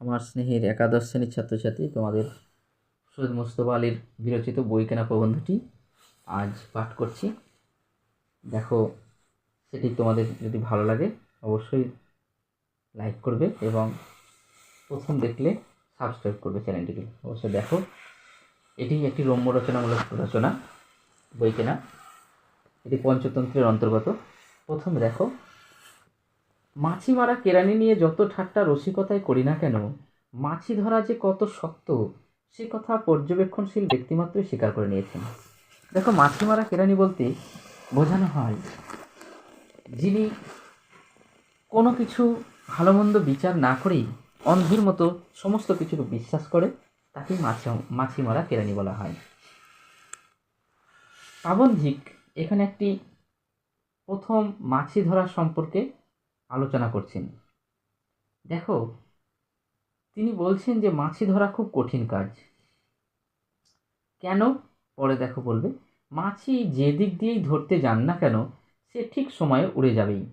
আমার স্নেহের একাদশ শ্রেণির ছাত্রছাত্রী তোমাদের সৈয়দ মুস্তফা আলীর বিরচিত বই কেনা প্রবন্ধটি আজ পাঠ করছি। দেখো, সেটি তোমাদের যদি ভালো লাগে অবশ্যই লাইক করবে এবং প্রথম দেখলে সাবস্ক্রাইব করবে চ্যানেলটিকে। অবশ্যই দেখো, এটি একটি রম্য রচনামূলক রচনা, বই কেনা। এটি পঞ্চতন্ত্রের অন্তর্গত। প্রথম দেখো মাছি মারা কেরানি নিয়ে যত ঠাট্টা রসিকতাই করি না কেন, মাছি ধরা যে কত শক্ত, সে কথা পর্যবেক্ষণশীল ব্যক্তিমাত্রই স্বীকার করে নিয়েছেন। দেখো মাছি মারা কেরানি বলতে বোঝানো হয়, যিনি কোনো কিছু ভালো মন্দ বিচার না করেই অন্ধের মতো সমস্ত কিছুকে বিশ্বাস করে, তাকে মাছি মাছি মারা কেরানি বলা হয়। পাবন্ধিক এখানে একটি প্রথম মাছি ধরা সম্পর্কে আলোচনা করছেন। দেখো, তিনি বলছেন যে মাছি ধরা খুব কঠিন কাজ। কেন? পরে দেখো বলবে, মাছি যে দিক দিয়েই ধরতে যান না কেন, সে ঠিক সময়ে উড়ে যাবেই।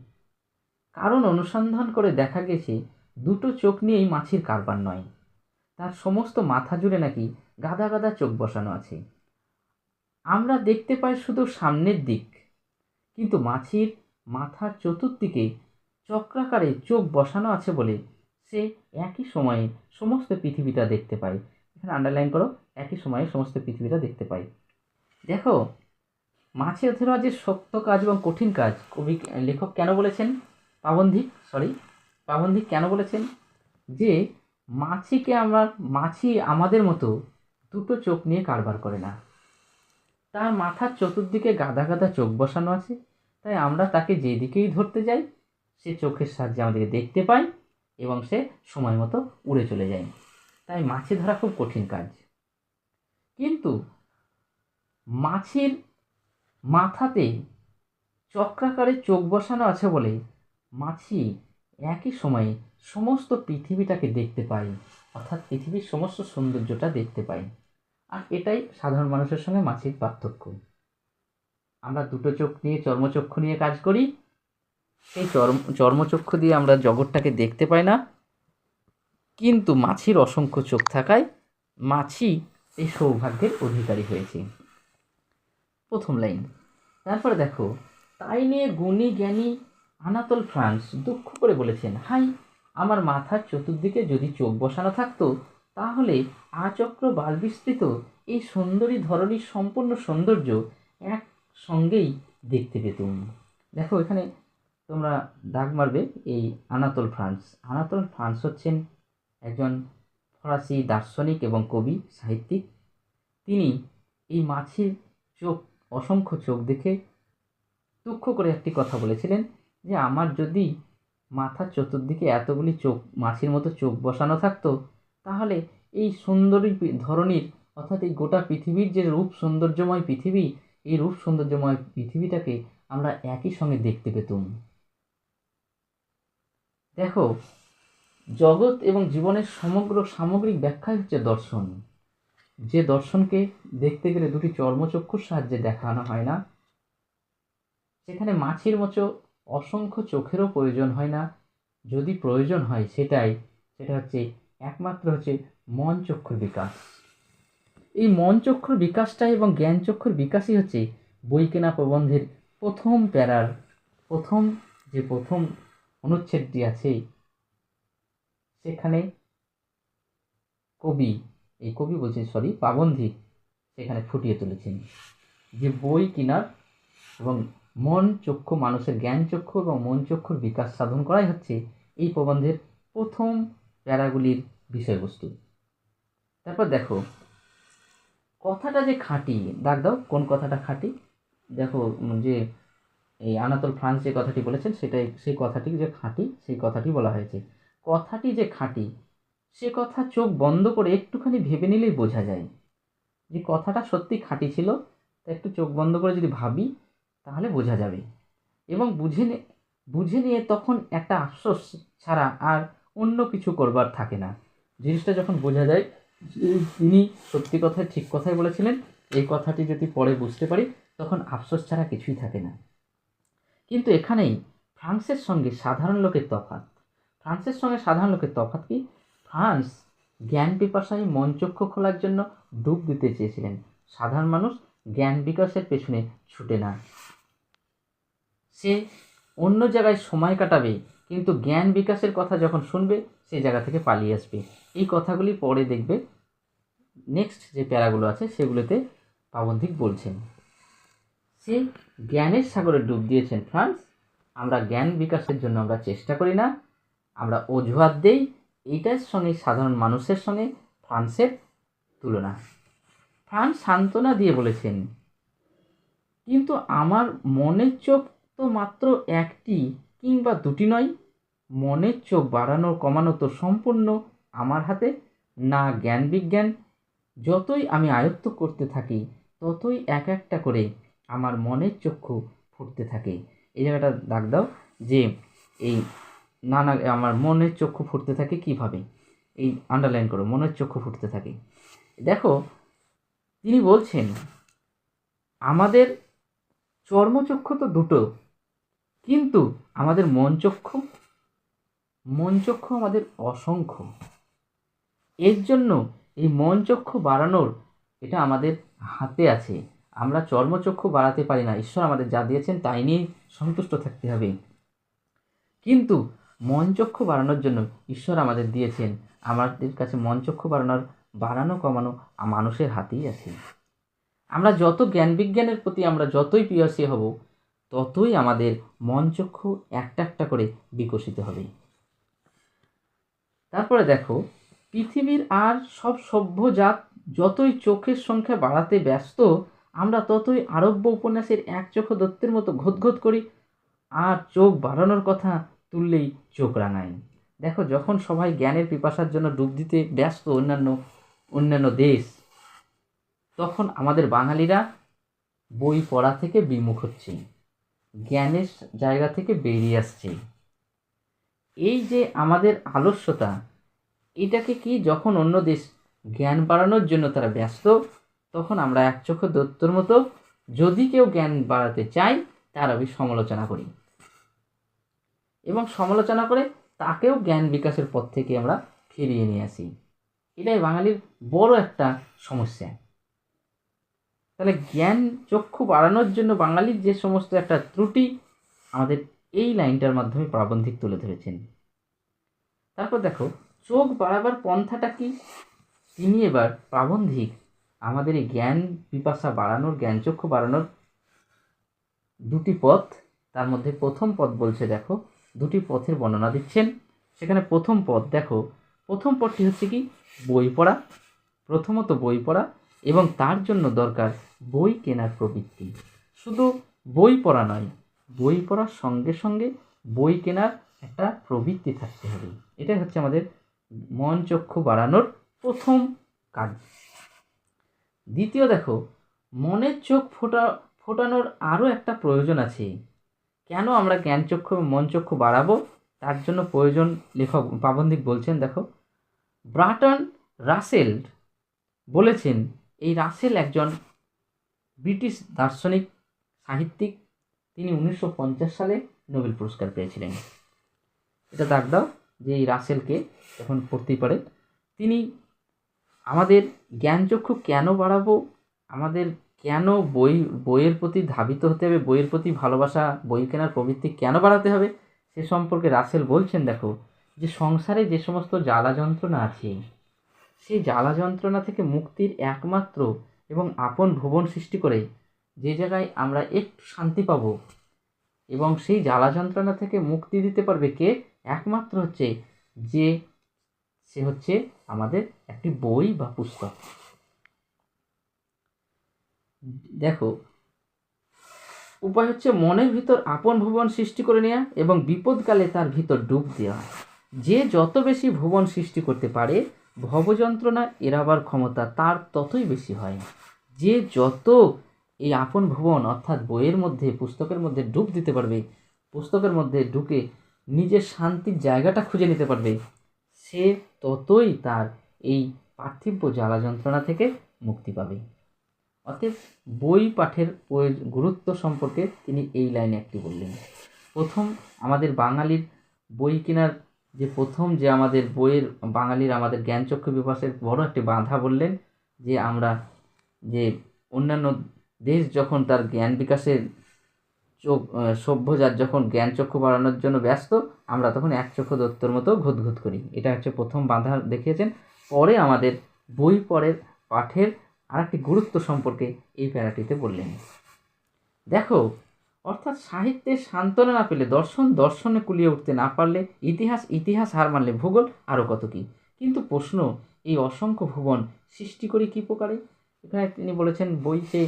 কারণ অনুসন্ধান করে দেখা গেছে, দুটো চোখ নিয়েই মাছির কারবার নয়। তার সমস্ত মাথা জুড়ে নাকি গাদা গাদা চোখ বসানো আছে। আমরা দেখতে পাই শুধু সামনের দিক, কিন্তু মাছির মাথার চতুর্দিকে চক্রাকারে চোখ বসানো আছে বলে সে একই সময়ে সমস্ত পৃথিবীটা দেখতে পায়। এখানে আন্ডারলাইন করো, একই সময়ে সমস্ত পৃথিবীটা দেখতে পায়। দেখো মাছের ধরা যে শক্ত কাজ এবং কঠিন কাজ, কবি লেখক কেন বলেছেন? পাবন্ধিক সরি পাবন্ধিক কেন বলেছেন? যে মাছিকে আমরা, মাছি আমাদের মতো দুটো চোখ নিয়ে কারবার করে না। তার মাথার চতুর্দিকে গাদা গাদা চোখ বসানো আছে, তাই আমরা তাকে যেদিকেই ধরতে যাই সে চোখের সাহায্যে আমাদেরকে দেখতে পায় এবং সে সময় মতো উড়ে চলে যায়। তাই মাছে ধরা খুব কঠিন কাজ। কিন্তু মাছের মাথাতে চক্রাকারে চোখ বসানো আছে বলে মাছি একই সময়ে সমস্ত পৃথিবীটাকে দেখতে পায়, অর্থাৎ পৃথিবীর সমস্ত সৌন্দর্যটা দেখতে পায়। আর এটাই সাধারণ মানুষের সঙ্গে মাছির পার্থক্য। আমরা দুটো চোখ নিয়ে চর্মচক্ষু নিয়ে কাজ করি সেই চর্ম, চর্মচক্ষু দিয়ে আমরা জগৎটাকে দেখতে পাই না। কিন্তু মাছির অসংখ্য চোখ থাকায় মাছি এই সৌভাগ্যের অধিকারী হয়েছে। প্রথম লাইন। তারপরে দেখো, তাই নিয়ে গুণী জ্ঞানী আনাতল ফ্রান্স দুঃখ করে বলেছেন, হাই, আমার মাথার চতুর্দিকে যদি চোখ বসানো থাকতো, তাহলে আচক্র বাল বিস্তৃত এই সুন্দরী ধরনের সম্পূর্ণ সৌন্দর্য এক সঙ্গেই দেখতে পেতুম। দেখো, এখানে তোমরা দাগ মারবে এই আনাতোল ফ্রান্স। আনাতোল ফ্রান্স হচ্ছেন একজন ফরাসি দার্শনিক এবং কবি, সাহিত্যিক। তিনি এই মাছির চোখ, অসংখ্য চোখ দেখে দুঃখ করে একটি কথা বলেছিলেন যে, আমার যদি মাথার চতুর্দিকে এতগুলি চোখ, মাছির মতো চোখ বসানো থাকতো, তাহলে এই সুন্দরী ধরনের অর্থাৎ এই গোটা পৃথিবীর যে রূপ সৌন্দর্যময় পৃথিবী, এই রূপ সৌন্দর্যময় পৃথিবীটাকে আমরা একই সঙ্গে দেখতে পেতুম। দেখো, জগৎ এবং জীবনের সমগ্র সামগ্রিক ব্যাখ্যাই হচ্ছে দর্শন। যে দর্শনকে দেখতে গেলে দুটি চর্মচক্ষুর সাহায্যে দেখানো হয় না, সেখানে মাছির মতো অসংখ্য চোখেরও প্রয়োজন হয় না। যদি প্রয়োজন হয় সেটাই, সেটা হচ্ছে একমাত্র হচ্ছে মন চক্ষুর বিকাশ। এই মন চক্ষুর বিকাশটা এবং জ্ঞান চক্ষুর বিকাশই হচ্ছে বই কেনা প্রবন্ধের প্রথম প্যারার, প্রথম যে প্রথম অনুচ্ছেদটি আছে। সেখানে কবি, এই কবি বলছেন সরি পাবন্ধিক সেখানে ফুটিয়ে তুলেছেন যে বই কেনার এবং মন চক্ষু মানুষের জ্ঞান চক্ষু এবং মন চক্ষুর বিকাশ সাধন করাই হচ্ছে এই প্রবন্ধের প্রথম প্যারাগুলির বিষয়বস্তু। তারপর দেখো, কথাটা যে খাঁটি, দাগ দাও, কোন কথাটা খাঁটি? দেখো যে এই আনাতল ফ্রান্স যে কথাটি বলেছেন, সেটাই সেই কথাটি যে খাঁটি, সেই কথাটি বলা হয়েছে। কথাটি যে খাঁটি, সে কথা চোখ বন্ধ করে একটুখানি ভেবে নিলেই বোঝা যায়। যে কথাটা সত্যি খাঁটি ছিল, তা একটু চোখ বন্ধ করে যদি ভাবি, তাহলে বোঝা যাবে। এবং বুঝে বুঝে নিয়ে তখন একটা আফসোস ছাড়া আর অন্য কিছু করবার থাকে না। জিনিসটা যখন বোঝা যায়, তিনি সত্যি কথায় ঠিক কথাই বলেছিলেন, এই কথাটি যদি পরে বুঝতে পারি, তখন আফসোস ছাড়া কিছুই থাকে না। কিন্তু এখানেই ফ্রান্সের সঙ্গে সাধারণ লোকের তফাৎ। ফ্রান্সের সঙ্গে সাধারণ লোকের তফাৎ কি? ফ্রান্স জ্ঞান পিপাসায় মনচক্ষু খোলার জন্য ডুব দিতে চেয়েছিলেন। সাধারণ মানুষ জ্ঞান বিকাশের পেছনে ছুটে না। সে অন্য জায়গায় সময় কাটাবে, কিন্তু জ্ঞান বিকাশের কথা যখন শুনবে সেই জায়গা থেকে পালিয়ে আসবে। এই কথাগুলি পরে দেখবে। নেক্সট যে প্যারাগুলো আছে, সেগুলোতে পাবন্ধিক বলছেন। সে জ্ঞানের সাগরে ডুব দিয়েছেন ফ্রান্স। আমরা জ্ঞান বিকাশের জন্য আমরা চেষ্টা করি না। আমরা অজুহাত দেই। এইটার সঙ্গে সাধারণ মানুষের সঙ্গে ফ্রান্সের তুলনা। ফ্রান্স সান্ত্বনা দিয়ে বলেছেন, কিন্তু আমার মনের চোখ তো মাত্র একটি কিংবা দুটি নয়। মনের চোখ বাড়ানো, কমানো তো সম্পূর্ণ আমার হাতে। না জ্ঞান বিজ্ঞান, যতই আমি আয়ত্ত করতে থাকি, ততই এক একটা করে আমার মনের চক্ষু ফুটতে থাকে। এই জায়গাটা দাগ দাও যে এই নানা, আমার মনের চক্ষু ফুটতে থাকে কীভাবে? এই আন্ডারলাইন করো, মনের চক্ষু ফুটতে থাকে। দেখো, তিনি বলছেন, আমাদের চর্মচক্ষু তো দুটো, কিন্তু আমাদের মন চক্ষু মন চক্ষু আমাদের অসংখ্য। এর জন্য এই মন চক্ষু বাড়ানোর এটা আমাদের হাতে আছে। আমরা চর্মচক্ষু বাড়াতে পারি না। ঈশ্বর আমাদের যা দিয়েছেন তাই নিয়েই সন্তুষ্ট থাকতে হবে। কিন্তু মনচক্ষু বাড়ানোর জন্য ঈশ্বর আমাদের দিয়েছেন। আমাদের কাছে মনচক্ষু বাড়ানোর, বাড়ানো, কমানো মানুষের হাতেই আছে। আমরা যত জ্ঞান বিজ্ঞানের প্রতি আমরা যতই পিয়াসী হব, ততই আমাদের মনচক্ষু একটা একটা করে বিকশিত হবে। তারপরে দেখো, পৃথিবীর আর সব সভ্য জাত যতই চোখের সংখ্যা বাড়াতে ব্যস্ত আমরা ততই আরব্য উপন্যাসের এক চোখ দত্তের মতো ঘোত করি, আর চোখ বাড়ানোর কথা তুললেই চোখ রাঙাই। দেখো, যখন সবাই জ্ঞানের পিপাসার জন্য ডুব দিতে ব্যস্ত অন্যান্য অন্যান্য দেশ, তখন আমাদের বাঙালিরা বই পড়া থেকে বিমুখ হচ্ছে, জ্ঞানের জায়গা থেকে বেরিয়ে আসছে। এই যে আমাদের আলস্যতা, এটাকে কি যখন অন্য দেশ জ্ঞান বাড়ানোর জন্য তারা ব্যস্ত তখন আমরা এক চোখে দত্তর মতো যদি কেউ জ্ঞান বাড়াতে চাই, তার আমি সমালোচনা করি। এবং সমালোচনা করে তাকেও জ্ঞান বিকাশের পথ থেকে আমরা ফিরিয়ে নিয়ে আসি। এটাই বাঙালির বড় একটা সমস্যা। তাহলে জ্ঞান চক্ষু বাড়ানোর জন্য বাঙালির যে সমস্ত একটা ত্রুটি, আমাদের এই লাইনটার মাধ্যমে প্রাবন্ধিক তুলে ধরেছেন। তারপর দেখো, চোখ বাড়াবার পন্থাটা কি? তিনি এবার প্রাবন্ধিক। আমাদের এই জ্ঞান পিপাসা বাড়ানোর, জ্ঞান চক্ষু বাড়ানোর দুটি পথ। তার মধ্যে প্রথম পথ বলছে, দেখো, দুটি পথের বর্ণনা দিচ্ছেন। সেখানে প্রথম পথ, দেখো, প্রথম পথটি হচ্ছে কি? বই পড়া, প্রথমত বই পড়া এবং তার জন্য দরকার বই কেনার প্রবৃত্তি। শুধু বই পড়া নয়, বই পড়ার সঙ্গে সঙ্গে বই কেনার একটা প্রবৃত্তি থাকতে হবে। এটাই হচ্ছে আমাদের মন চক্ষু বাড়ানোর প্রথম কাজ দ্বিতীয় দেখো, মনের চোখ ফোটা, ফোটানোর আরও একটা প্রয়োজন আছে। কেন আমরা জ্ঞান চক্ষু মন চক্ষু বাড়াবো? তার জন্য প্রয়োজন লেখক পাবন্দিক বলছেন, দেখো, ব্রাটন রাসেল বলেছেন, এই রাসেল একজন ব্রিটিশ দার্শনিক সাহিত্যিক। তিনি উনিশশো পঞ্চাশ সালে নোবেল পুরস্কার পেয়েছিলেন। এটা দাগ দাও যে এই রাসেলকে যখন পড়তেই পারে। তিনি আমাদের জ্ঞানচক্ষু কেন বাড়াবো? আমাদের কেন বই, বইয়ের প্রতি ধাবিত হতে হবে? বইয়ের প্রতি ভালোবাসা, বই কেনার প্রবৃত্তি কেন বাড়াতে হবে? সে সম্পর্কে রাসেল বলছেন, দেখো, যে সংসারে যে সমস্ত জ্বালা যন্ত্রণা আছে, সেই জ্বালা যন্ত্রণা থেকে মুক্তির একমাত্র এবং আপন ভুবন সৃষ্টি করে যে জায়গায় আমরা একটু শান্তি পাব এবং সেই জ্বালা যন্ত্রণা থেকে মুক্তি দিতে পারবে কে? একমাত্র হচ্ছে যে সে হচ্ছে আমাদের একটি বই বা পুস্তক। দেখো, উপায় হচ্ছে মনের ভিতর আপন ভুবন সৃষ্টি করে নেওয়া এবং বিপদকালে তার ভিতর ডুব দেওয়া। যে যত বেশি ভুবন সৃষ্টি করতে পারে, ভবযন্ত্রণা এড়াবার ক্ষমতা তার ততই বেশি হয়। যে যত এই আপন ভুবন, অর্থাৎ বইয়ের মধ্যে, পুস্তকের মধ্যে ডুব দিতে পারবে, পুস্তকের মধ্যে ঢুকে নিজের শান্তির জায়গাটা খুঁজে নিতে পারবে, সে ততই তার এই পার্থিব্য জ্বালা যন্ত্রণা থেকে মুক্তি পাবে। অতএব বই পাঠের গুরুত্ব সম্পর্কে তিনি এই লাইনে একটি বললেন। প্রথম আমাদের বাঙালির বই কেনার যে প্রথম যে আমাদের বইয়ের বাঙালির আমাদের জ্ঞানচক্ষু বিকাশের বড় একটি বাধা বললেন যে আমরা যে অন্যান্য দেশ যখন তার জ্ঞান বিকাশের চোখ সভ্যজাত যখন জ্ঞান চক্ষু বাড়ানোর জন্য ব্যস্ত, আমরা তখন এক চক্ষু দত্তর মতো ঘুতঘুত করি। এটা হচ্ছে প্রথম বাধা দেখিয়েছেন। পরে আমাদের বই পড়ের পাঠের আর একটি গুরুত্ব সম্পর্কে এই প্যারাটিতে বললেন। দেখো, অর্থাৎ সাহিত্যে সান্ত্বনা না পেলে দর্শন, দর্শনে কুলিয়ে উঠতে না পারলে ইতিহাস ইতিহাস হার মানলে ভূগোল আরও কত কী? কিন্তু প্রশ্ন, এই অসংখ্য ভুবন সৃষ্টি করি কী প্রকারে? এখানে তিনি বলেছেন বই সে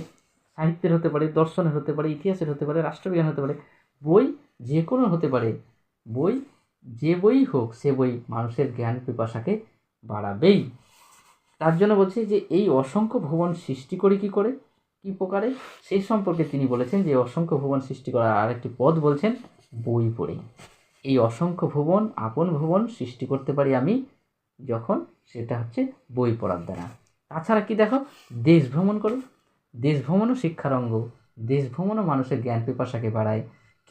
সাহিত্যের হতে পারে, দর্শনের হতে পারে, ইতিহাসের হতে পারে রাষ্ট্রবিজ্ঞান হতে পারে, বই যে কোনো হতে পারে, বই যে বই হোক, সে বই মানুষের জ্ঞান পিপাসাকে বাড়াবেই। তার জন্য বলছে যে এই অসংখ্য ভুবন সৃষ্টি করি কী করে, কী প্রকারে সেই সম্পর্কে তিনি বলেছেন যে অসংখ্য ভুবন সৃষ্টি করার আরেকটি পদ বলছেন বই পড়ে। এই অসংখ্য ভুবন, আপন ভুবন সৃষ্টি করতে পারি আমি যখন, সেটা হচ্ছে বই পড়ার দ্বারা। তাছাড়া কি দেখো, দেশ ভ্রমণ করো দেশ ভ্রমণও শিক্ষার অঙ্গ দেশ ভ্রমণও মানুষের জ্ঞান পিপাসাকে বাড়ায়।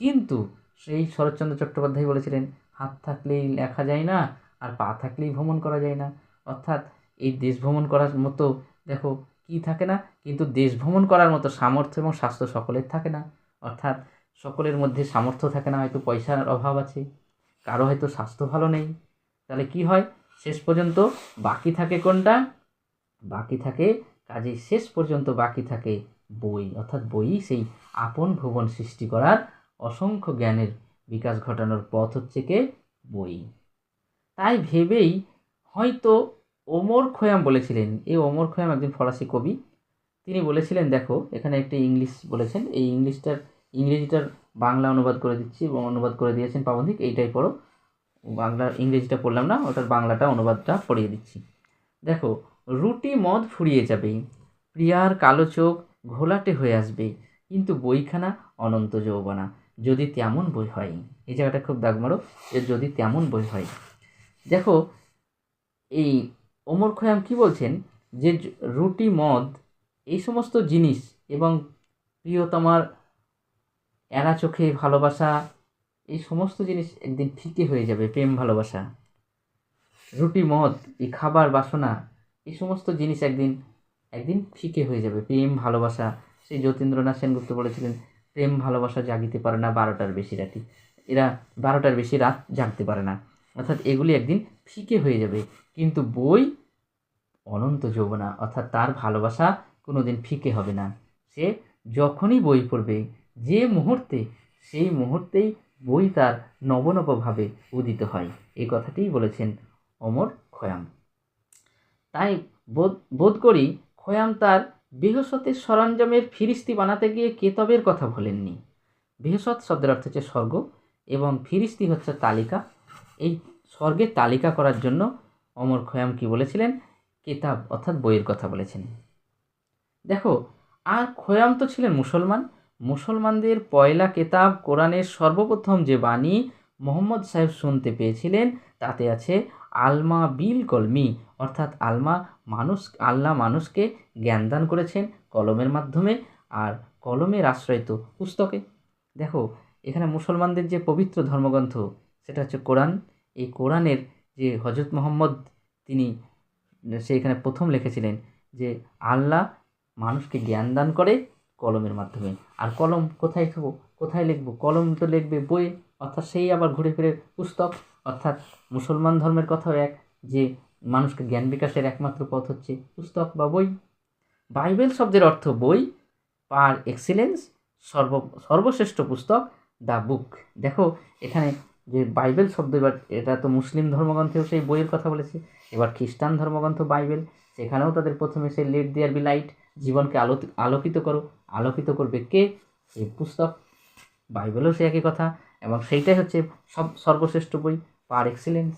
কিন্তু সেই শরৎচন্দ্র চট্টোপাধ্যায় বলেছিলেন, হাত থাকলেই লেখা যায় না, আর পা থাকলেই ভ্রমণ করা যায় না। অর্থাৎ এই দেশ ভ্রমণ করার মতো, দেখো, কি থাকে না? কিন্তু দেশ ভ্রমণ করার মতো সামর্থ্য এবং স্বাস্থ্য সকলের থাকে না। অর্থাৎ সকলের মধ্যে সামর্থ্য থাকে না, হয়তো পয়সার অভাব আছে, কারও হয়তো স্বাস্থ্য ভালো নেই। তাহলে কি হয়? শেষ পর্যন্ত বাকি থাকে কোনটা? বাকি থাকে কাজেই শেষ পর্যন্ত বাকি থাকে বই। অর্থাৎ বই সেই আপন ভুবন সৃষ্টি করার অসংখ্য জ্ঞানের বিকাশ ঘটানোর পথ হচ্ছে কে? বই। তাই ভেবেই হয়তো ওমর খয়াম বলেছিলেন এই ওমর খয়াম একজন ফরাসি কবি। তিনি বলেছিলেন, দেখো, এখানে একটি ইংলিশ বলেছেন, এই ইংলিশটার, ইংরেজিটার বাংলা অনুবাদ করে দিচ্ছি এবং অনুবাদ করে দিয়েছেন পাবন্ধিক, এইটাই পড়ো। বাংলা ইংরেজিটা পড়লাম না, ওটার বাংলাটা, অনুবাদটা পড়িয়ে দিচ্ছি। দেখো রুটি মদ ফুরিয়ে যাবে। প্রিয়ার কালো চোখ ঘোলাটে হয়ে আসবে, কিন্তু বইখানা অনন্ত যৌবনা। যদি তেমন বই হয়, এই জায়গাটা খুব দাগ মারো যে যদি তেমন বই হয়। দেখো, এই ওমর খয়াম কী বলছেন? যে রুটি, মদ, এই সমস্ত জিনিস এবং প্রিয়তমার এরা চোখে ভালোবাসা, এই সমস্ত জিনিস একদিন ফিকে হয়ে যাবে, প্রেম ভালোবাসা। রুটি, মদ, এই খাবার বাসনা এই সমস্ত জিনিস একদিন একদিন ফিকে হয়ে যাবে। প্রেম, ভালোবাসা। সেই যতীন্দ্রনাথ সেনগুপ্ত বলেছিলেন, প্রেম, ভালোবাসা জাগিতে পারে না বারোটার বেশি রাতি। এরা বারোটার বেশি রাত জাগতে পারে না। অর্থাৎ এগুলি একদিন ফিকে হয়ে যাবে। কিন্তু বই অনন্ত যৌবনা। অর্থাৎ তার ভালোবাসা কোনো দিন ফিকে হবে না। সে যখনই বই পড়বে, যে মুহূর্তে, সেই মুহূর্তেই বই তার নবনবভাবে উদিত হয়। এই কথাটিই বলেছেন অমর খয়াম। তাই বোধ বোধ করি খয়াম তার বৃহস্পতির সরঞ্জামের ফিরিস্তি বানাতে গিয়ে কেতবের কথা বলেননি। বৃহস্পত শব্দের অর্থ হচ্ছে স্বর্গ এবং ফিরিস্তি হচ্ছে তালিকা। এই স্বর্গের তালিকা করার জন্য অমর খয়াম কি বলেছিলেন? কেতাব অর্থাৎ বইয়ের কথা বলেছেন। দেখো, আর খয়াম তো ছিলেন মুসলমান। মুসলমানদের পয়লা কেতাব কোরআনের সর্বপ্রথম যে বাণী মোহাম্মদ সাহেব শুনতে পেয়েছিলেন, তাতে আছে আলমা বিল কলমি, অর্থাৎ আলমা মানুষ আল্লাহ মানুষকে জ্ঞান দান করেছেন কলমের মাধ্যমে আর কলমের আশ্রয়িত পুস্তকে। দেখো, এখানে মুসলমানদের যে পবিত্র ধর্মগ্রন্থ, সেটা হচ্ছে কোরআন। এই কোরআনের যে হজরত মোহাম্মদ, তিনি সেইখানে প্রথম লিখেছিলেন যে আল্লাহ মানুষকে জ্ঞান দান করে কলমের মাধ্যমে। আর কলম কোথায় খাব কোথায় লিখব? কলম তো লিখবে বইয়ে, অর্থাৎ সেই আবার ঘুরে ফিরে পুস্তক। অর্থাৎ মুসলমান ধর্মের কথাও এক যে মানুষকে জ্ঞান বিকাশের একমাত্র পথ হচ্ছে পুস্তক বা বই। বাইবেল শব্দের অর্থ বই পার এক্সিলেন্স, সর্ব, সর্বশ্রেষ্ঠ পুস্তক, দ্য বুক। দেখো, এখানে যে বাইবেল শব্দ, এবার এটা তো মুসলিম ধর্মগ্রন্থেও সেই বইয়ের কথা বলেছে। এবার খ্রিস্টান ধর্মগ্রন্থ বাইবেল, সেখানেও তাদের প্রথমে সেই লেট দেয়ার বি লাইট জীবনকে আলো আলোকিত করো। আলোকিত করবে কে? এই পুস্তক। বাইবেলও সে একই কথা এবং সেইটাই হচ্ছে সব, সর্বশ্রেষ্ঠ বই। Par excellence.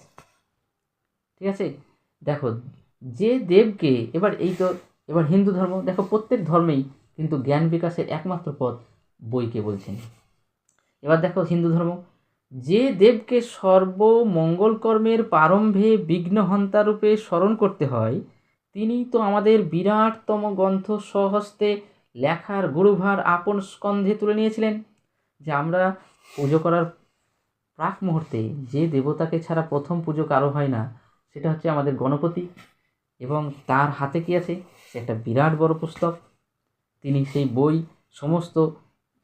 ঠিক আছে? দেখো, যে দেবকে, এবার এই তো, এবার হিন্দু ধর্ম, দেখো প্রত্যেক ধর্মেই কিন্তু জ্ঞান বিকাশের একমাত্র পথ বইকে বলছেন। এবার দেখো হিন্দু ধর্ম, যে দেবকে সর্বমঙ্গল কর্মের প্রারম্ভে বিঘ্নহন্তা রূপে স্মরণ করতে হয়, তিনি তো আমাদের বিরাটতম গ্রন্থ স্বহস্তে লেখার গুরুভার আপন স্কন্ধে তুলে নিয়েছিলেন, যে আমরা পুজো করার প্রাক মুহূর্তে যে দেবতাকে ছাড়া প্রথম পুজো কারও হয় না, সেটা হচ্ছে আমাদের গণপতি। এবং তার হাতে কি আছে? সে একটা বিরাট বড় পুস্তক। তিনি সেই বই, সমস্ত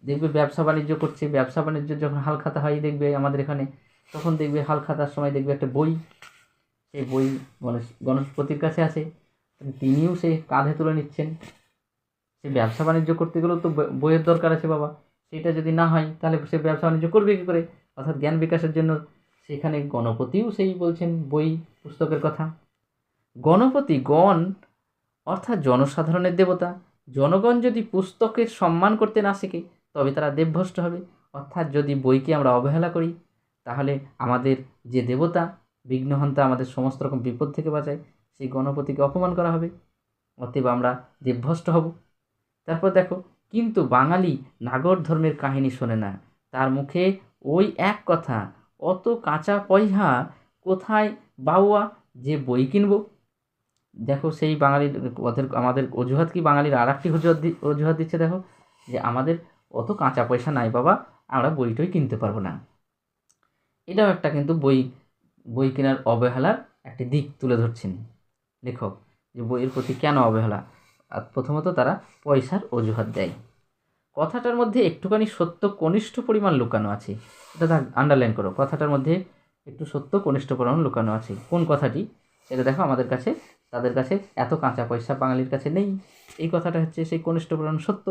দেখবে ব্যবসা বাণিজ্য করছে। ব্যবসা বাণিজ্য যখন হালখাতা হয়, দেখবে আমাদের এখানে, তখন দেখবে হালখাতার সময় দেখবে একটা বই। সেই বই গণেশ গণেশপতির কাছে আছে। তিনিও সেই কাঁধে তুলে নিচ্ছেন। সে ব্যবসা বাণিজ্য করতে গেলেও তো বইয়ের দরকার আছে বাবা। সেটা যদি না হয়, তাহলে সে ব্যবসা বাণিজ্য করবে কী করে? অর্থাৎ জ্ঞান বিকাশের জন্য সেখানে গণপতিও সেই বলছেন বই পুস্তকের কথা। গণপতি গণ অর্থাৎ জনসাধারণের দেবতা। জনগণ যদি পুস্তকের সম্মান করতে না শেখে, তবে তারা দেবভ্রষ্ট হবে। অর্থাৎ যদি বইকে আমরা অবহেলা করি, তাহলে আমাদের যে দেবতা, বিঘ্নহন্তা আমাদের সমস্ত রকম বিপদ থেকে বাঁচায়, সেই গণপতিকে অপমান করা হবে। অতএব আমরা দেবভ্রষ্ট হব। তারপর দেখো, কিন্তু বাঙালি নাগর ধর্মের কাহিনী শোনে না। তার মুখে ওই এক কথা, অত কাঁচা পয়সা কোথায় বাউয়া যে বই কিনবো? দেখো সেই বাঙালির ওদের, আমাদের অজুহাত কি বাঙালির আর একটি অজুহাত অজুহাত দিচ্ছে দেখো, যে আমাদের অত কাঁচা পয়সা নাই বাবা, আমরা বইটই কিনতে পারব না। এটাও একটা কিন্তু বই বই কেনার অবহেলার একটি দিক তুলে ধরছেন লেখক, যে বইয়ের প্রতি কেন অবহেলা? আর প্রথমত তারা পয়সার অজুহাত দেয়। কথাটার মধ্যে একটুখানি সত্য কনিষ্ঠ পরিমাণ লুকানো আছে। এটা দেখ আন্ডারলাইন করো, কথাটার মধ্যে একটু সত্য কনিষ্ঠ পরিমাণ লুকানো আছে। কোন কথাটি? সেটা দেখো আমাদের কাছে, তাদের কাছে এত কাঁচা পয়সা বাঙালির কাছে নেই। এই কথাটা হচ্ছে সেই কনিষ্ঠ পরিমাণ সত্য।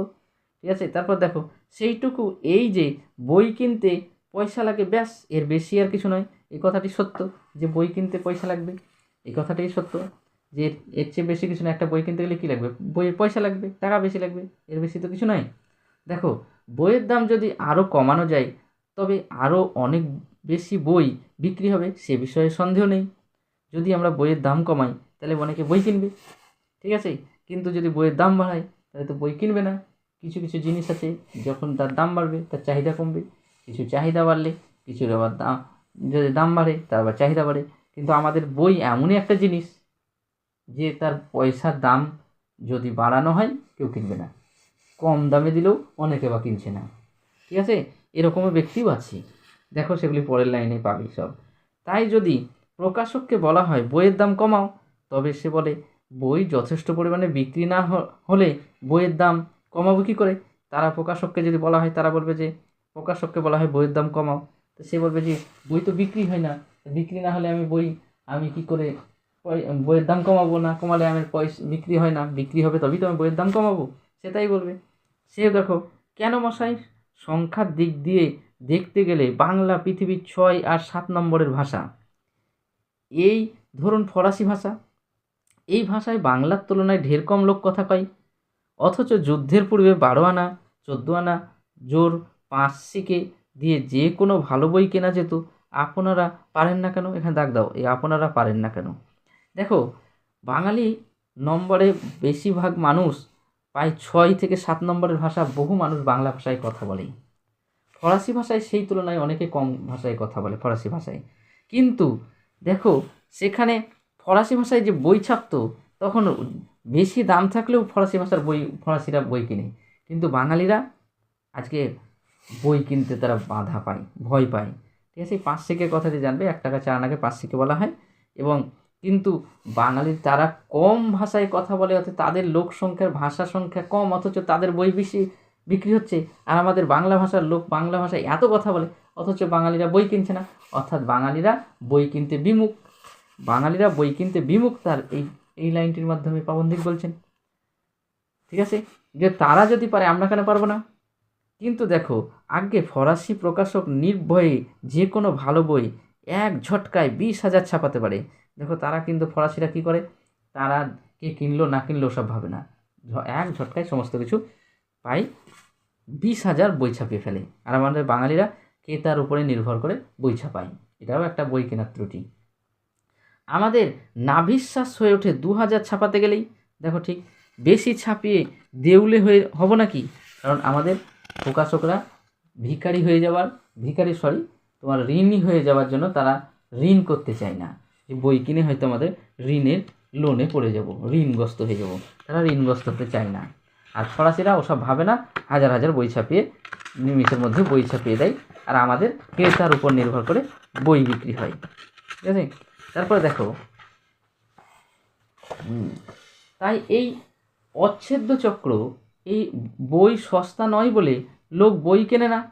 ঠিক আছে? তারপর দেখো, সেইটুকু, এই যে বই কিনতে পয়সা লাগে, ব্যাস, এর বেশি আর কিছু নয়। এই কথাটি সত্য যে বই কিনতে পয়সা লাগবে। এই কথাটাই সত্য যে এর চেয়ে বেশি কিছু না একটা বই কিনতে গেলে কী লাগবে? বইয়ের পয়সা লাগবে, টাকা বেশি লাগবে, এর বেশি তো কিছু নয়। দেখো, বইয়ের দাম যদি আরও কমানো যায়, তবে আরও অনেক বেশি বই বিক্রি হবে, সে বিষয়ে সন্দেহ নেই। যদি আমরা বইয়ের দাম কমাই, তাহলে অনেকে বই কিনবে, ঠিক আছে? কিন্তু যদি বইয়ের দাম বাড়াই তাহলে তো বই কিনবে না। কিছু কিছু জিনিস আছে, যখন তার দাম বাড়বে, তার চাহিদা কমবে। কিছু চাহিদা বাড়লে কিছুর আবার দাম যদি দাম বাড়ে, তার আবার চাহিদা বাড়ে। কিন্তু আমাদের বই এমনই একটা জিনিস, যে তার পয়সার দাম যদি বাড়ানো হয়, কেউ কিনবে না। কম দামে দিলেও অনেকে বা কিনছে না। ঠিক আছে? এরকমও ব্যক্তিও আছে। দেখো সেগুলি পরের লাইনে পাবি সব। তাই যদি প্রকাশককে বলা হয়, বইয়ের দাম কমাও তবে সে বলে, বই যথেষ্ট পরিমাণে বিক্রি না হলে বইয়ের দাম কমাবো কী করে? তারা প্রকাশককে যদি বলা হয়, তারা বলবে যে, প্রকাশককে বলা হয়, বইয়ের দাম কমাও তো সে বলবে যে, বই তো বিক্রি হয় না। বিক্রি না হলে আমি বই, আমি কি করে বইয়ের দাম কমাবো না? কমালে আমার পয়সা বিক্রি হয় না। বিক্রি হবে তবেই তো আমি বইয়ের দাম কমাবো সেটাই বলবে। সে দেখো, কেন মশাই? সংখ্যার দিক দিয়ে দেখতে গেলে বাংলা পৃথিবীর ছয় আর সাত নম্বরের ভাষা। এই ধরুন ফরাসি ভাষা। এই ভাষায় বাংলার তুলনায় ঢের কম লোক কথা কয়। অথচ যুদ্ধের পূর্বে বারো আনা, চোদ্দ আনা, জোর, পাঁচ পাঁচশিকে দিয়ে যে কোনো ভালো বই কেনা যেত। আপনারা পারেন না কেন? এখানে দাগ দাও, এই আপনারা পারেন না কেন? দেখো, বাঙালি নম্বরে বেশিরভাগ মানুষ প্রায় ছয় থেকে সাত নম্বরের ভাষা বহু মানুষ বাংলা ভাষায় কথা বলে ফরাসি ভাষায় সেই তুলনায় অনেকে কম ভাষায় কথা বলে, ফরাসি ভাষায়। কিন্তু দেখো, সেখানে ফরাসি ভাষায় যে বই ছাপতো, তখন বেশি দাম থাকলেও ফরাসি ভাষার বই, ফরাসিরা বই কিনে। কিন্তু বাঙালিরা আজকে বই কিনতে তারা বাধা পায়, ভয় পায়। ঠিক আছে পাঁচ শিখের কথা যে জানবে, এক টাকা চার আনাকে পাঁচ শিখে বলা হয় এবং কিন্তু বাঙালির তারা কম ভাষায় কথা বলে, অর্থাৎ তাদের লোক সংখ্যার ভাষা সংখ্যা কম, অথচ তাদের বই বেশি বিক্রি হচ্ছে, আর আমাদের বাংলা ভাষার লোক বাংলা ভাষায় এত কথা বলে, অথচ বাঙালিরা বই কিনছে না। অর্থাৎ বাঙালিরা বই কিনতে বিমুখ। বাঙালিরা বই কিনতে বিমুখ, তার এই এই লাইনটির মাধ্যমে পাবন্দিক বলছেন। ঠিক আছে? যে তারা যদি পারে, আমরা কেন পারব না? কিন্তু দেখো, আগে ফরাসি প্রকাশক নির্ভয়ে যে কোনো ভালো বই এক ঝটকায় বিশ হাজার ছাপাতে পারে। দেখো, তারা কিন্তু ফরাসিরা কী করে? তারা কে কিনলো, না কিনলো সব ভাবে না। এক ঝটকায় সমস্ত কিছু পাই। বিশ হাজার বই ছাপিয়ে ফেলে। আর আমাদের বাঙালিরা কে তার উপরে নির্ভর করে বই ছাপায়? এটাও একটা বই কেনার ত্রুটি। আমাদের নাভিশ্বাস হয়ে ওঠে দু হাজার ছাপাতে গেলেই। দেখো ঠিক, বেশি ছাপিয়ে দেউলে হয়ে হব নাকি? কারণ আমাদের প্রকাশকরা ভিখারি হয়ে যাওয়ার, ভিখারি, সরি, তোমার ঋণী হয়ে যাওয়ার জন্য তারা ঋণ করতে চায় না। বই কিনে হয়তো আমাদের ঋণের লোনে পড়ে যাব ঋণগ্রস্ত হয়ে যাব। তারা ঋণগ্রস্ত হতে চায় না। আর ফরাসিরা ওসব ভাবে না হাজার হাজার বই ছাপিয়ে নিমিষের মধ্যে বই ছাপিয়ে দেয়। আর আমাদের ক্রেতার উপর নির্ভর করে বই বিক্রি হয়। ঠিক আছে? তারপরে দেখো। তাই এই অচ্ছেদ্য চক্র এই বই সস্তা নয় বলে লোক বই কেনে না।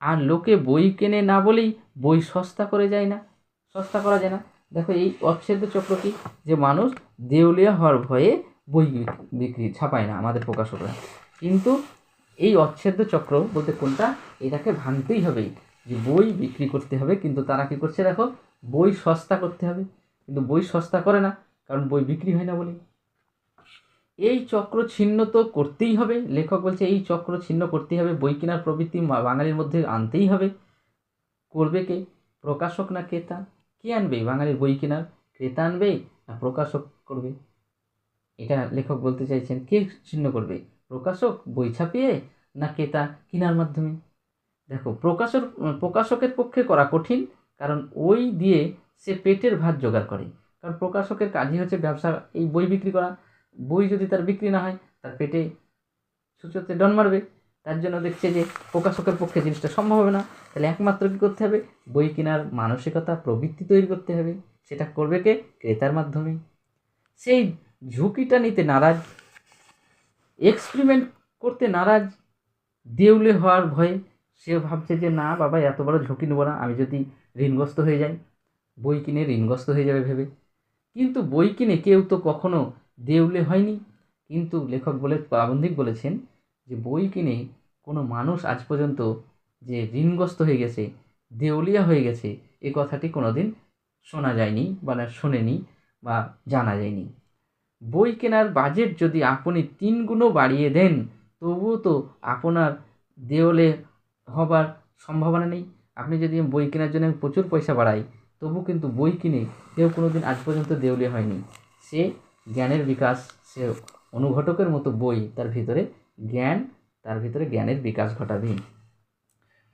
আর লোকে বই কেনে না বলেই বই সস্তা করে যায় না। সস্তা করা যায় না। দেখো এই অচ্ছেদ্য চক্র কি? যে মানুষ দেউলিয়া হওয়ার ভয়ে বই বিক- বিক্রি ছাপায় না আমাদের প্রকাশকরা। কিন্তু এই অচ্ছেদ্য চক্র বলতে কোনটা? এটাকে ভাঙতেই হবে। যে বই বিক্রি করতে হবে, কিন্তু তারা কি করছে দেখো? বই সস্তা করতে হবে। কিন্তু বই সস্তা করে না, কারণ বই বিক্রি হয় না বলে। এই চক্র ছিন্ন তো করতেই হবে। লেখক বলছে, এই চক্র ছিন্ন করতেই হবে। বই কেনার প্রবৃত্তি বাঙালির মধ্যে আনতেই হবে। করবে কে? প্রকাশক না ক্রেতা? কে আনবে? বাঙালির বই কেনার ক্রেতা আনবে না প্রকাশক করবে? এটা লেখক বলতে চাইছেন, কে চিহ্ন করবে? প্রকাশক বই ছাপিয়ে না ক্রেতা কেনার মাধ্যমে? দেখো, প্রকাশক, প্রকাশকের পক্ষে করা কঠিন, কারণ ওই দিয়ে সে পেটের ভাত জোগাড় করে। কারণ প্রকাশকের কাজই হচ্ছে ব্যবসা, এই বই বিক্রি করা। বই যদি তার বিক্রি না হয়, তার পেটে সূচতে ডন মারবে। তার জন্য দেখছে যে প্রকাশকের পক্ষে জিনিসটা সম্ভব হবে না। তাহলে একমাত্র কী করতে হবে? বই কেনার মানসিকতা, প্রবৃত্তি তৈরি করতে হবে। সেটা করবে কে? ক্রেতার মাধ্যমে। সেই ঝুঁকিটা নিতে নারাজ এক্সপেরিমেন্ট করতে নারাজ, দেউলে হওয়ার ভয়ে সে ভাবছে যে, না বাবা, এত বড় ঝুঁকি নেব না। আমি যদি ঋণগ্রস্ত হয়ে যাই, বই কিনে ঋণগ্রস্ত হয়ে যাবে ভেবে। কিন্তু বই কিনে কেউ তো কখনো দেউলে হয়নি। কিন্তু লেখক বলে, প্রাবন্ধিক বলেছেন যে, বই কিনে কোনো মানুষ আজ পর্যন্ত যে ঋণগ্রস্ত হয়ে গেছে, দেউলিয়া হয়ে গেছে, এ কথাটি কোনো দিন শোনা যায়নি বা না শোনেনি বা জানা যায়নি। বই কেনার বাজেট যদি আপনি তিন গুণও বাড়িয়ে দেন, তবুও তো আপনার দেওলে হবার সম্ভাবনা নেই। আপনি যদি বই কেনার জন্য প্রচুর পয়সা বাড়াই তবু কিন্তু বই কিনে কেউ কোনো দিন আজ পর্যন্ত দেউলিয়া হয়নি। সে জ্ঞানের বিকাশ, সে অনুঘটকের মতো বই তার ভিতরে জ্ঞান তার ভিতরে জ্ঞানের বিকাশ ঘটাবে।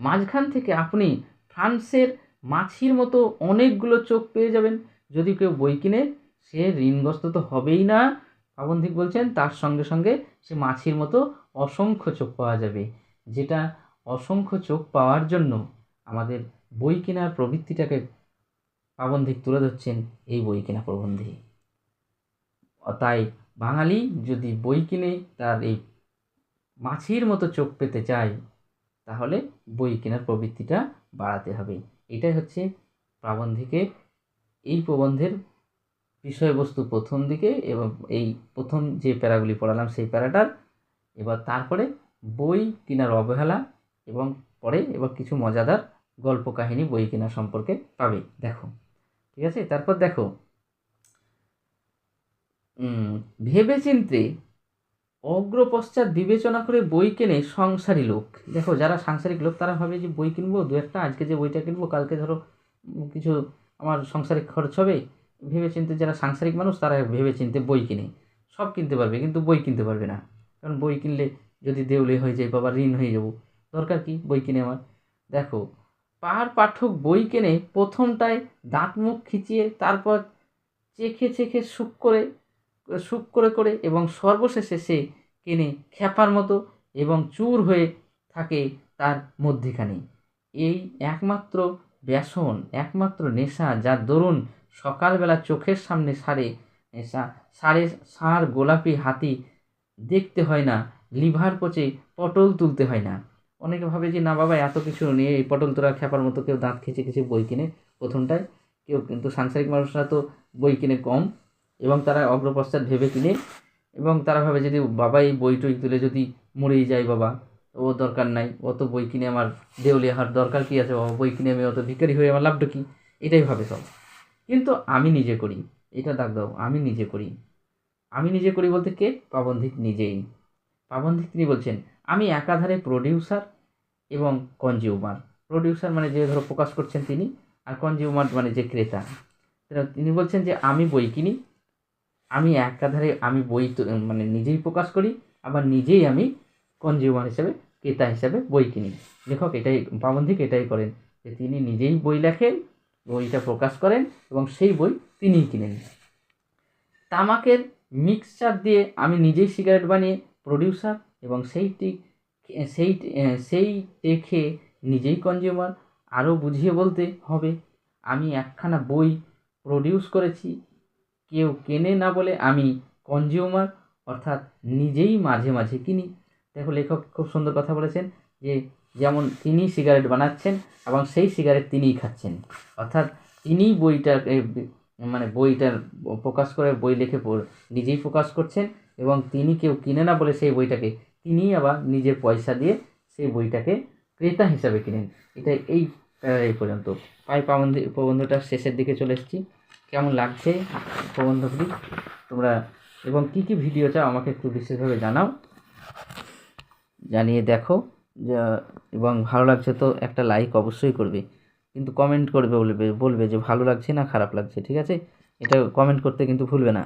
মাঝখান থেকে আপনি ফ্রান্সের মাছির মতো অনেকগুলো চোখ পেয়ে যাবেন। যদি কেউ বই কিনে, সে ঋণগ্রস্ত তো হবেই না। পাবন্ধিক বলছেন, তার সঙ্গে সঙ্গে সে মাছির মতো অসংখ্য চোখ পাওয়া যাবে। যেটা অসংখ্য চোখ পাওয়ার জন্য আমাদের বই কেনার প্রবৃত্তিটাকে পাবন্ধিক তুলে ধরছেন এই বই কেনা প্রবন্ধে। তাই বাঙালি যদি বই কিনে, তার এই মাছির মতো চোখ পেতে চাই তাহলে বই কেনার প্রবৃত্তিটা বাড়াতে হবে। এটাই হচ্ছে প্রাবন্ধিকের এই প্রবন্ধের বিষয়বস্তু প্রথম দিকে এবং এই প্রথম যে প্যারাগুলি পড়ালাম সেই প্যারাটার। এবার তারপরে বই কেনার অবহেলা এবং পরে এবার কিছু মজাদার গল্প কাহিনী বই কেনা সম্পর্কে পাবে। দেখো ঠিক আছে? তারপর দেখো উম, ভেবেচিন্তে অগ্রপশ্চাৎ বিবেচনা করে বই কেনে সংসারী লোক। দেখো, যারা সাংসারিক লোক, তারা ভাবে যে বই কিনবো, দু একটা, আজকে যে বইটা কিনবো, কালকে ধরো কিছু আমার সংসারিক খরচ হবে। ভেবেচিন্তে যারা সাংসারিক মানুষ, তারা ভেবেচিন্তে বই কিনে। সব কিনতে পারবে, কিন্তু বই কিনতে পারবে না। কারণ বই কিনলে যদি দেউলে হয়ে যায় বাবা ঋণ হয়ে যাব। দরকার কি বই কিনে আমার? দেখো পাহাড় পাঠক বই কেনে প্রথমটায় দাঁত মুখ খিচিয়ে, তারপর চেখে চেখে সুখ করে সুখ করে করে এবং সর্বশেষে সে কেনে খ্যাপার মতো এবং চুর হয়ে থাকে তার মধ্যেখানে। এই একমাত্র ব্যসন, একমাত্র নেশা যার দরুন সকালবেলা চোখের সামনে সারে সা- সারে সার গোলাপি হাতি দেখতে হয় না, লিভার পচে পটল তুলতে হয় না। অনেকে ভাবে যে, না বাবা, এত কিছু নিয়ে এই পটল তোরা খ্যাপার মতো কেউ দাঁত খেচে খেচে বই কিনে। প্রথমটায় কেউ কিন্তু সাংসারিক মানুষরা তো বই কিনে কম। এবং তারা অগ্রপশ্চাৎ ভেবে কিনে, এবং তারা ভাবে যদি বাবা এই বই টই তুলে যদি মরেই যায় বাবা ও দরকার নাই অত বই কিনে আমার দেউলিয়া হওয়ার দরকার কী আছে বাবা? বই কিনে আমি অত ভিখারি হয়ে আমার লাভটা কী? এটাই ভাবে সব। কিন্তু আমি নিজে করি, এটা দাগ দাও, আমি নিজে করি। আমি নিজে করি বলতে কে? পাবন্ধিক নিজেই। পাবন্ধিক তিনি বলছেন, আমি একাধারে প্রডিউসার এবং কনজিউমার প্রডিউসার মানে যে ধরো প্রকাশ করছেন তিনি, আর কনজিউমার মানে যে ক্রেতা। তিনি বলছেন যে আমি বই কিনি আমি একাধারে আমি বই মানে নিজেই প্রকাশ করি, আবার নিজেই আমি কনজিউমার হিসেবে, ক্রেতা হিসেবে বই কিনি। লেখক এটাই পাবন্ধিক এটাই করেন যে তিনি নিজেই বই লেখেন, বইটা প্রকাশ করেন এবং সেই বই তিনিই কিনেন। তামাকের মিক্সচার দিয়ে আমি নিজেই সিগারেট বানিয়ে প্রডিউসার এবং সেইটি, সেই সেই দেখে নিজেই কনজিউমার আরও বুঝিয়ে বলতে হবে, আমি একখানা বই প্রডিউস করেছি কেউ কেনে না বলে আমি কনজিউমার অর্থাৎ নিজেই মাঝে মাঝে কিনি। দেখো লেখক খুব সুন্দর কথা বলেছেন যে, যেমন তিনি সিগারেট বানাচ্ছেন এবং সেই সিগারেট তিনিই খাচ্ছেন। অর্থাৎ তিনিই বইটার মানে বইটার প্রকাশ করে বই লিখে নিজেই প্রকাশ করছেন এবং তিনি কেউ কিনে না বলে সেই বইটাকে, তিনিই আবার নিজের পয়সা দিয়ে সেই বইটাকে ক্রেতা হিসাবে কিনেন। এটা এই পর্যন্ত। পাই প্রবন্ধ প্রবন্ধটার শেষের দিকে চলে এসেছি। কেমন লাগছে? প্রবন্ধগুলি তোমরা এবং কি কি ভিডিও চাও আমাকে একটু বিশেষভাবে জানাও। জানিয়ে দেখো এবং ভালো লাগছে তো একটা লাইক অবশ্যই করবে। কিন্তু কমেন্ট করবে বলবে বলবে যে ভালো লাগছে না খারাপ লাগছে, ঠিক আছে? এটা কমেন্ট করতে কিন্তু ভুলবে না।